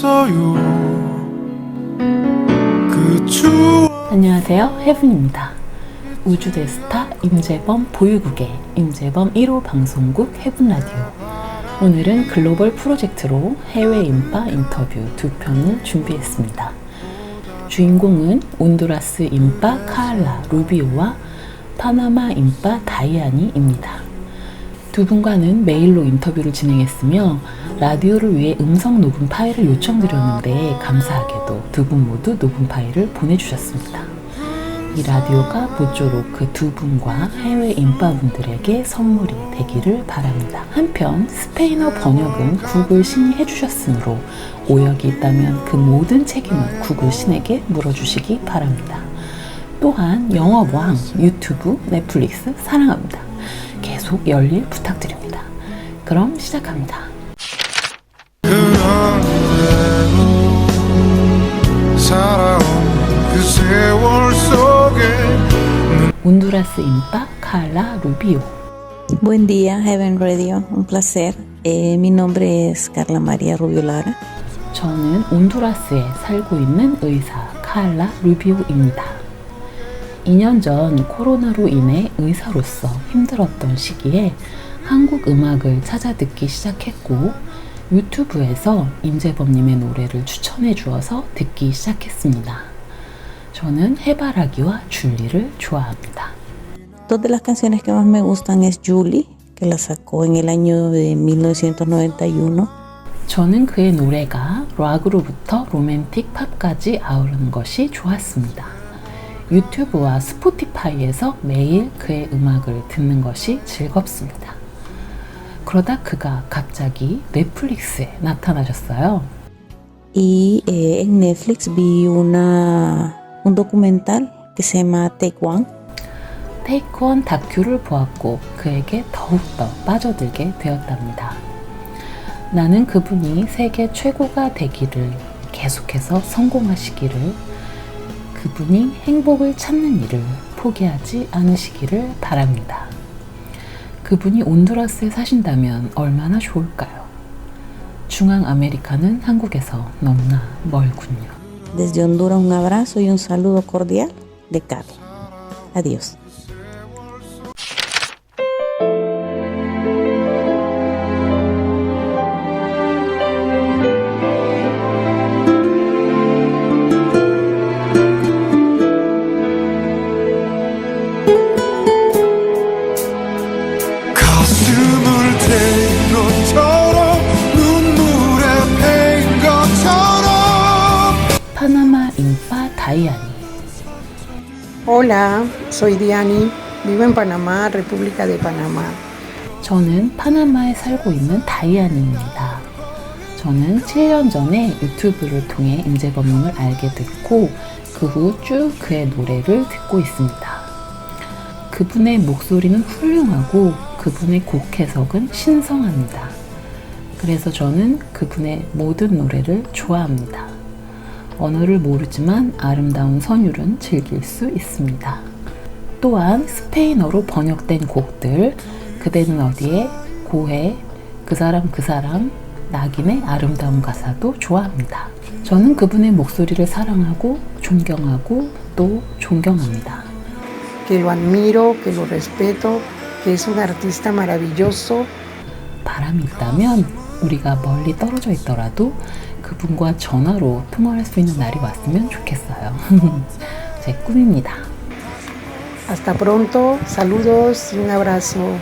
있어요. 그 추억 안녕하세요. 해분입니다. 우주대 스타 임재범 보유국의 임재범 1호 방송국 해분라디오. 오늘은 글로벌 프로젝트로 해외 인파 인터뷰 두 편을 준비했습니다. 주인공은 온두라스 인파 카알라 루비오와 파나마 인파 다이아니입니다. 두 분과는 메일로 인터뷰를 진행했으며 라디오를 위해 음성 녹음 파일을 요청드렸는데 감사하게도 두 분 모두 녹음 파일을 보내주셨습니다. 이 라디오가 모쪼록 그 두 분과 해외 인파분들에게 선물이 되기를 바랍니다. 한편 스페인어 번역은 구글 신이 해주셨으므로 오역이 있다면 그 모든 책임은 구글 신에게 물어주시기 바랍니다. 또한 영어왕, 유튜브, 넷플릭스 사랑합니다. 계속 열일 부탁드립니다. 그럼 시작합니다. 온두라스 인파 칼라 루비오 Buen día, Heaven Radio. Un placer. Eh, mi nombre es Carla María Rubio Lara. 저는 온두라스에 살고 있는 의사 칼라 루비오입니다. 2년 전 코로나로 인해 의사로서 힘들었던 시기에 한국 음악을 찾아 듣기 시작했고 유튜브에서 임재범님의 노래를 추천해 주어서 듣기 시작했습니다. 저는 해바라기와 줄리를 좋아합니다. Dos de las canciones que más me gustan es Julie, que la sacó en el año de 1991. 저는 그의 노래가 락으로부터 로맨틱 팝까지 아우르는 것이 좋았습니다. 유튜브와 스포티파이에서 매일 그의 음악을 듣는 것이 즐겁습니다. 그러다 그가 갑자기 넷플릭스에 나타나셨어요. Y eh, en Netflix vi una, un documental que se llama Take One. 테이크원 다큐를 보았고 그에게 더욱더 빠져들게 되었답니다. 나는 그분이 세계 최고가 되기를 계속해서 성공하시기를 그분이 행복을 찾는 일을 포기하지 않으시기를 바랍니다. 그분이 온두라스에 사신다면 얼마나 좋을까요? 중앙 아메리카는 한국에서 너무나 멀군요. Desde Honduras un abrazo y un saludo cordial de Carla. Adiós. 가슴을 태인 것처럼 눈물에 패인 것처럼 파나마 인파 다이아니 Hola, soy Diani, vivo en Panamá, República de Panamá. 저는 파나마에 살고 있는 다이아니입니다. 저는 7년 전에 유튜브를 통해 임재범님을 알게 됐고 그 후 쭉 그의 노래를 듣고 있습니다. 그분의 목소리는 훌륭하고 그분의 곡 해석은 신성합니다. 그래서 저는 그분의 모든 노래를 좋아합니다. 언어를 모르지만 아름다운 선율은 즐길 수 있습니다. 또한 스페인어로 번역된 곡들 그대는 어디에 고해 그 사람 그 사람 낙인의 아름다운 가사도 좋아합니다. 저는 그분의 목소리를 사랑하고 존경하고 또 존경합니다. Que lo admiro, que lo respeto, que es un artista maravilloso. 바람이 있다면 우리가 멀리 떨어져 있더라도 그분과 전화로 통화할 수 있는 날이 왔으면 좋겠어요. 제 꿈입니다. Hasta pronto, saludos y un abrazo.